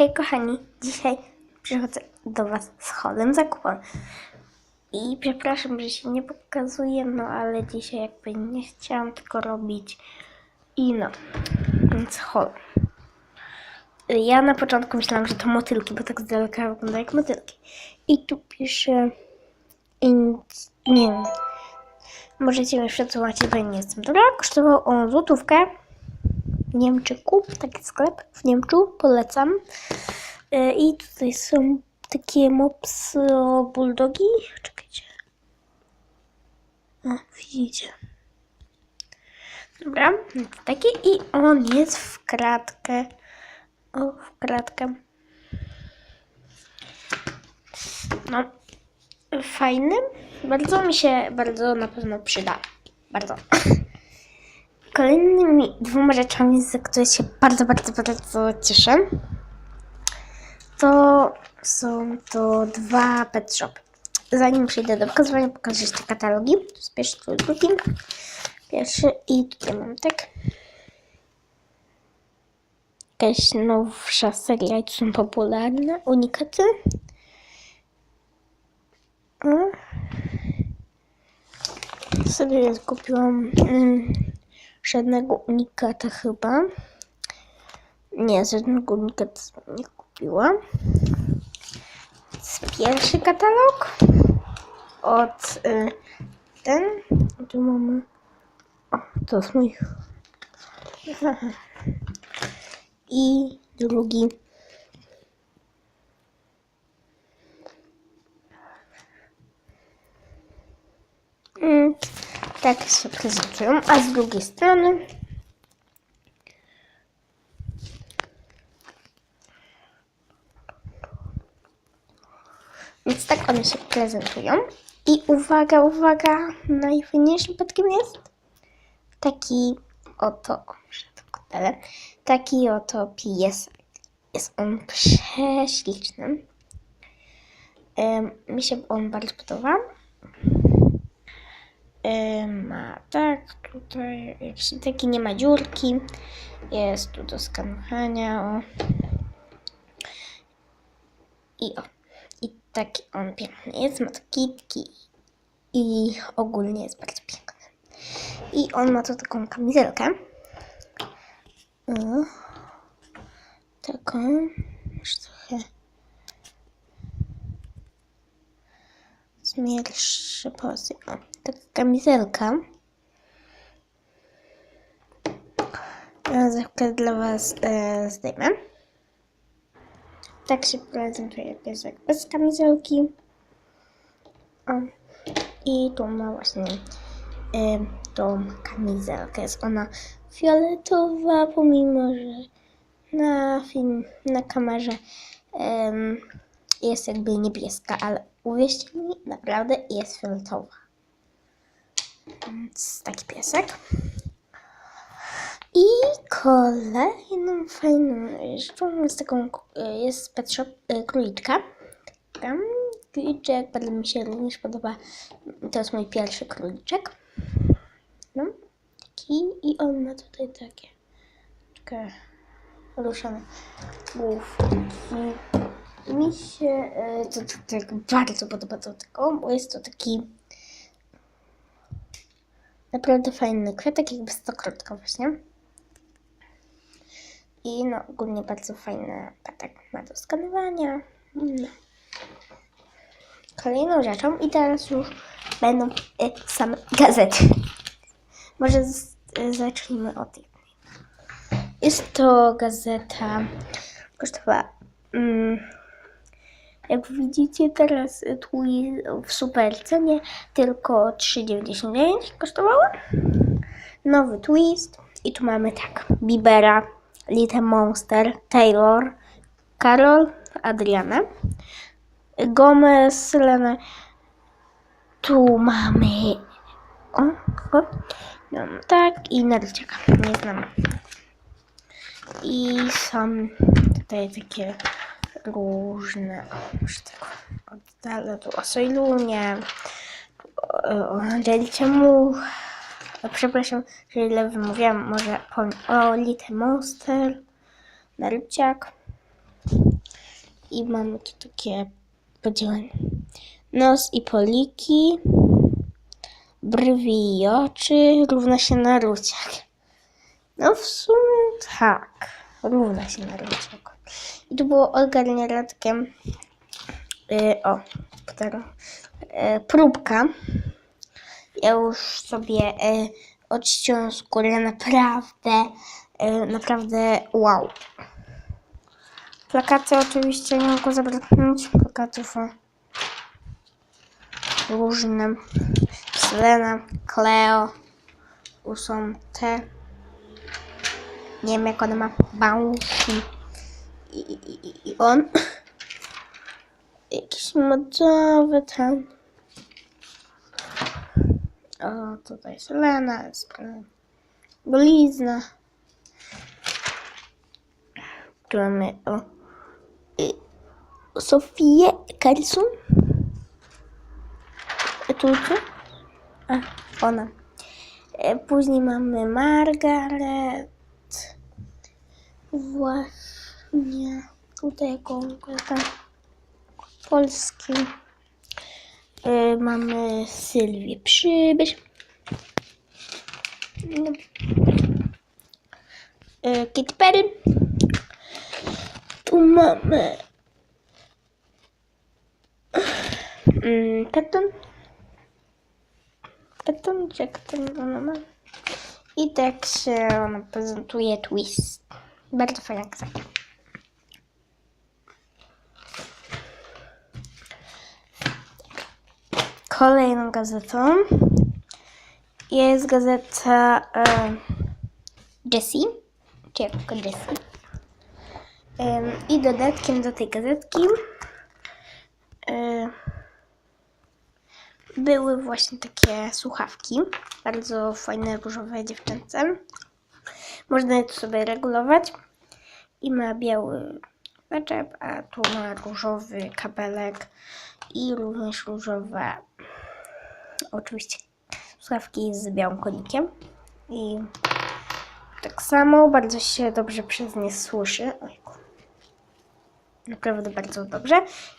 Hej kochani, dzisiaj przychodzę do Was z chodem zakupem. I przepraszam, że się nie pokazuję, no ale dzisiaj jakby nie chciałam tego robić. I no, więc hol. Ja na początku myślałam, że to motylki, bo tak z daleka wygląda jak motylki. I tu pisze... In... Nie wiem. Możecie mi przetłumaczyć, bo nie jestem dobra. Kosztował on złotówkę. Niemczyku, taki sklep w Niemczu, polecam. E, I tutaj są takie mopsy bulldogi. Czekajcie. O, widzicie. Dobra, taki i on jest w kratkę. O, w kratkę. No, fajny. Bardzo mi się, bardzo na pewno przyda. Bardzo. Kolejnymi dwoma rzeczami, za które się bardzo, bardzo, bardzo cieszę, to są to dwa pet shopy. Zanim przejdę do pokazywania, pokażę jeszcze katalogi. Pierwszy, tu drugi. Pierwszy i tutaj mam tak. Jakaś nowsza seria, i są popularne, unikaty. Sobie kupiłam mm, żadnego unikata chyba. Nie, żadnego unikata nie kupiłam. Jest pierwszy katalog od y, ten. Tu mamy. O, to jest mój. I drugi. Mm, tak się prezentują, a z drugiej strony Więc tak one się prezentują. I uwaga, uwaga, najfajniejszym petkiem jest taki oto, taki oto piesek. Jest on prześliczny. Mi się on bardzo podoba. Ma tak, tutaj jakiś taki nie ma dziurki. Jest tu do skanowania. O. I o. I taki on piękny jest, ma kitki i ogólnie jest bardzo piękny. I on ma tu taką kamizelkę. O, taką, już trochę zmierszy pozy. O, taka kamizelka. Chwilę dla Was e, zdejmę. Tak się prezentuje piesek bez kamizelki. O. I tu ma właśnie y, tą kamizelkę. Jest ona fioletowa, pomimo że na film, na kamerze jest jakby niebieska, ale uwierzcie mi, naprawdę jest fioletowa. Więc taki piesek. I kolejną fajną rzeczą jest taką, e, jest pet shop e, króliczka. Tam króliczek bardzo mi się również podoba. To jest mój pierwszy króliczek. No, taki i on ma tutaj takie, takie ruszone główki. Mi się e, to, to, tak bardzo podoba do tego, bo jest to taki naprawdę fajny kwiatek, jakby stokrotka właśnie. I no, ogólnie bardzo fajny patek ma do skanowania. No. Kolejną rzeczą i teraz już będą y, same gazety. Może z, y, zacznijmy od jednej. Jest to gazeta, kosztowała, mm, jak widzicie teraz tu jest w super cenie, tylko 3,99 kosztowała. Nowy twist i tu mamy tak, Bibera, Little Monster, Taylor, Karol, Adriana, Gomez, Selena. Tu mamy. O, o. No, tak, i Nerciaka. Nie znam. I są tutaj takie różne. Już tak oddalę tu o Sojlunie, o, Angelicie Much. Przepraszam, że źle wymówiłam. Może o Little Monster, Nerciak. I mamy tu takie podzielone. Nos i poliki, brwi i oczy równa się na ruciak. No w sumie tak, równa się na ruciak. I tu było ogarniaratkiem, yy, o, teraz, yy, próbka. Ja już sobie yy, odciąłem skórę, naprawdę, yy, naprawdę wow. Plakaty oczywiście nie mogą zabraknąć. Plakatów o różne. Selena, Cleo. Tu są te. Nie wiem jak ona ma. Bouncy. I, i, i, on. Jakiś modowy ten. O, tutaj Selena. jest Blizna. Tu mamy o, y, Sofię Carlson. A tu co? A, ona. E, Później mamy Margaret. Właśnie. Tutaj konkretnie polski. E, Mamy Sylwię Przybysz. No. E, Katy Perry. Tu mamy mm. Keton, czy jak to ona ma? I tak się ona prezentuje twist. Bardzo fajna gazeta. Kolejną gazetą jest gazeta e, Jessie, czy jak tylko Jessie. Em, I dodatkiem do tej gazetki e, były właśnie takie słuchawki. Bardzo fajne, różowe dziewczęce. Można je tu sobie regulować. I ma biały zaczep, a tu ma różowy kabelek i również różowe oczywiście słuchawki z białym konikiem. I tak samo bardzo się dobrze przez nie słyszy. Ojku. Naprawdę bardzo dobrze.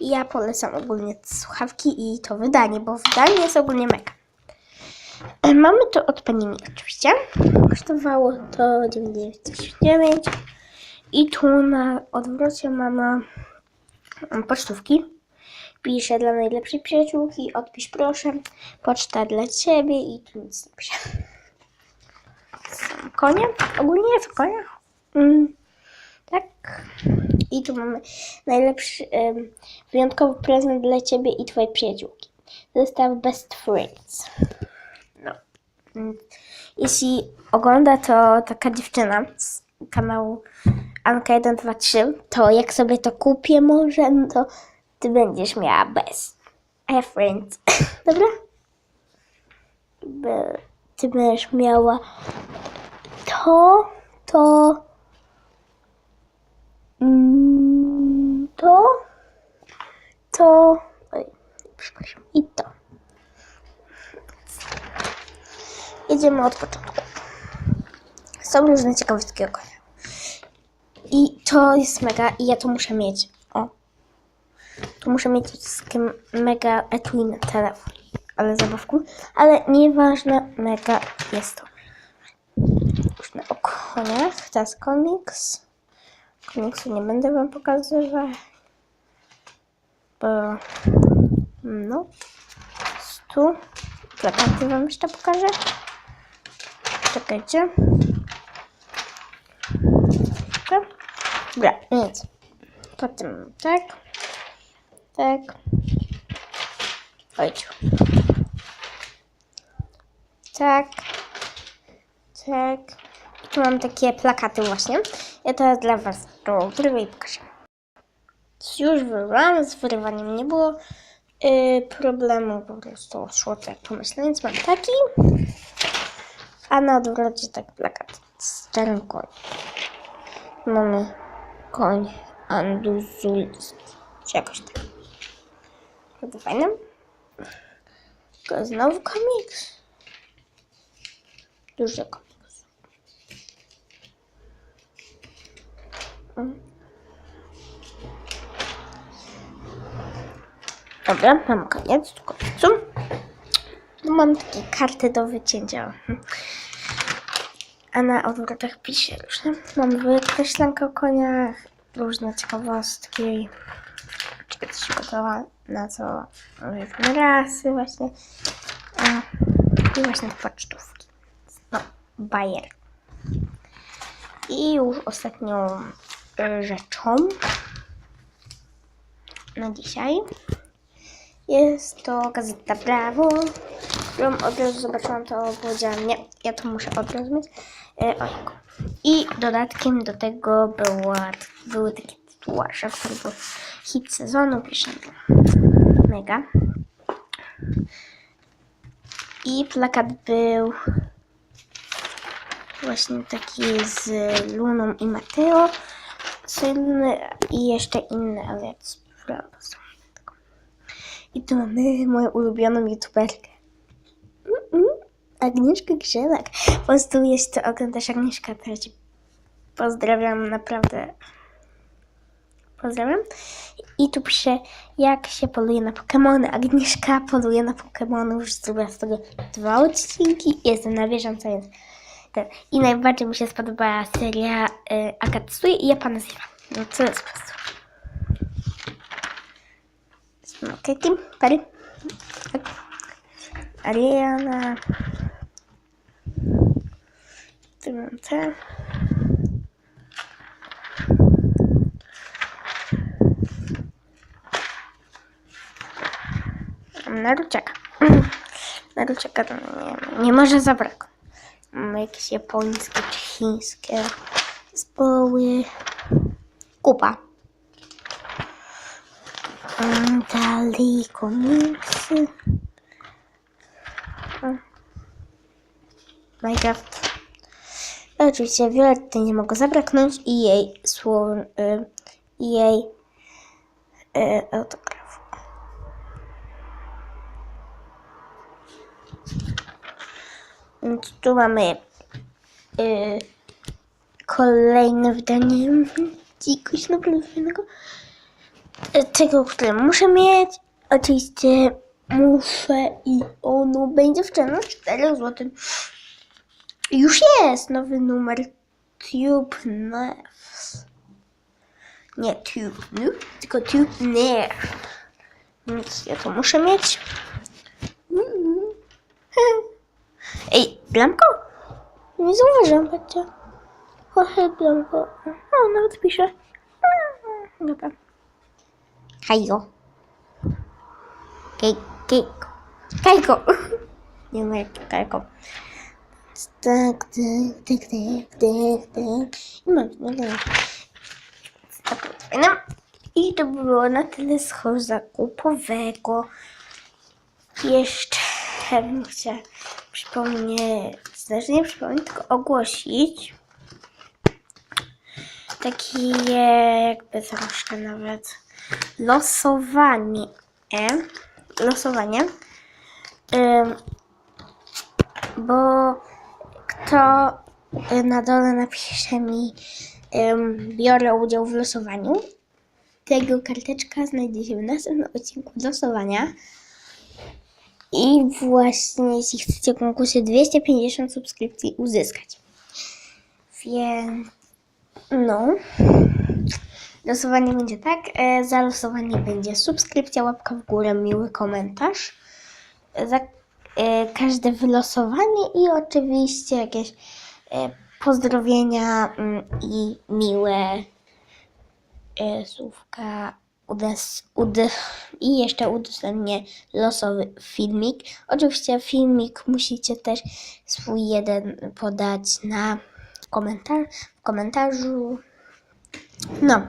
I ja polecam ogólnie słuchawki i to wydanie, bo wydanie jest ogólnie mega. E, Mamy to od Panini oczywiście. Kosztowało to 999. I tu na odwrocie mamy mm, pocztówki. Pisze dla najlepszej przyjaciółki, odpisz proszę, poczta dla ciebie i tu nic nie pisze. Są konie, ogólnie jest konia. Mm, tak. I tu mamy najlepszy, em, wyjątkowy prezent dla ciebie i twojej przyjaciółki. Zestaw Best Friends. No. Mm, Jeśli ogląda to taka dziewczyna z kanału Anka 123, to jak sobie to kupię może, no to ty będziesz miała best. I have friends. Dobra? Ty będziesz miała to, to, mm, to, to, oj, przepraszam, i to. Jedziemy od początku. Są różne ciekawostki o. I to jest mega, i ja to muszę mieć. O. Tu muszę mieć wszystkie mega etui na telefon. Ale zabawku. Ale nieważne, mega jest to. Już o koniach. Teraz komiks. Komiksu nie będę wam pokazywać. Bo... No. Tu. Plakaty wam jeszcze pokażę. Czekajcie. Dobra, nic. Potem tak. Tak. Ojciu. Tak. Tak. Tu mam takie plakaty właśnie. Ja teraz dla was to wyrwę i pokażę. Już wyrwałam, z wyrywaniem nie było yy, problemu, po prostu szło to jak pomyślałem, więc mam taki. A na odwrocie tak plakat z czarnym koniem. Mamy koń anduzulski, jakoś tak. Bardzo fajne. To znowu komiks. Duży komiks. Dobra, mam koniec, końcu. No mam takie karty do wycięcia. A na odwrotach pisze różne. Mam wykreślankę o koniach, różne ciekawostki. Kiedyś gotowa na co różne rasy właśnie. I właśnie te pocztówki. No, bajer. I już ostatnią e, rzeczą na dzisiaj jest to gazeta Brawo, którą od razu zobaczyłam, to powiedziałam, nie, ja to muszę od razu mieć. E, ojku. I dodatkiem do tego była, były takie tatuaże, które był hit sezonu, piszę mega. I plakat był właśnie taki z Luną i Mateo, sylny i jeszcze inny, ale sprawdzam. I tu mamy moją ulubioną youtuberkę. Agnieszka Grzelak. Po prostu jeśli to oglądasz Agnieszka, to ja pozdrawiam naprawdę. Pozdrawiam. I tu pisze, jak się poluje na Pokemony. Agnieszka poluje na Pokemony. Już zrobiła z tego dwa odcinki. Jestem na bieżąco, więc ten. I najbardziej mi się spodobała seria y, Akatsuki i Japana Zero. No co jest po prostu. Okej, Pary. Ariana. Tu mam te. Mam Naruciaka. Naruciaka to nie, nie może zabraknąć. Mamy jakieś japońskie czy chińskie zespoły. Kupa. Dalej komiksy. Minecraft. Oczywiście Violetty nie mogło zabraknąć i jej słow, y, i jej y. Więc tu mamy y, kolejne wydanie czegoś naprawdę fajnego. Y, Tego, które muszę mieć. Oczywiście muszę i ono będzie w cenie 4 zł. Już jest nowy numer Tube Nerves. Nie Tube Nerf, tylko Tube Nerf. Więc ja to muszę mieć. Mm. Ej, Blanko? Nie zauważyłam, patrzcie. Trochę Blanko. O, nawet pisze. Dobra. Kajgo. Kej, kejko. Kajko. Nie ma jak kajko. Tak, tak, tak, tak, tak, tak. I mam. Fajne. I to by było na tyle z zakupowego. Jeszcze bym chciała przypomnieć, znaczy nie przypomnieć, tylko ogłosić takie jakby troszkę nawet losowanie. Losowanie. Ym, bo kto y, na dole napisze mi biorę udział w losowaniu, tego karteczka znajdzie się w następnym odcinku losowania. I właśnie jeśli chcecie w konkursie 250 subskrypcji uzyskać. Więc no. Losowanie będzie tak. E, za losowanie będzie subskrypcja, łapka w górę, miły komentarz. Za e, każde wylosowanie i oczywiście jakieś e, pozdrowienia mm, i miłe e, słówka udes, ud, i jeszcze udostępnię losowy filmik. Oczywiście filmik musicie też swój jeden podać na komentarz, w komentarzu. No.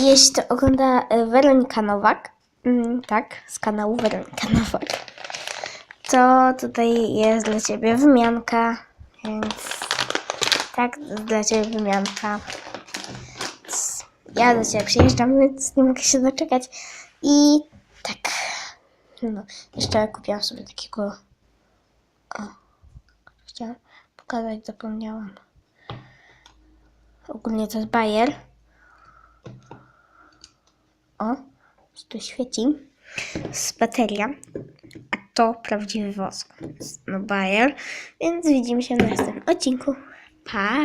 Jeśli to ogląda e, Weronika Nowak, mm, tak, z kanału Weronika Nowak, to tutaj jest dla Ciebie wymianka, więc tak, dla Ciebie wymianka. Ja do Ciebie przyjeżdżam, więc nie mogę się doczekać. I tak, no, jeszcze kupiłam sobie takiego, o, chciałam pokazać, zapomniałam. Ogólnie to jest bajer. O, to świeci. Z bateria. A to prawdziwy wosk. No bajer. Więc widzimy się w następnym odcinku. Pa!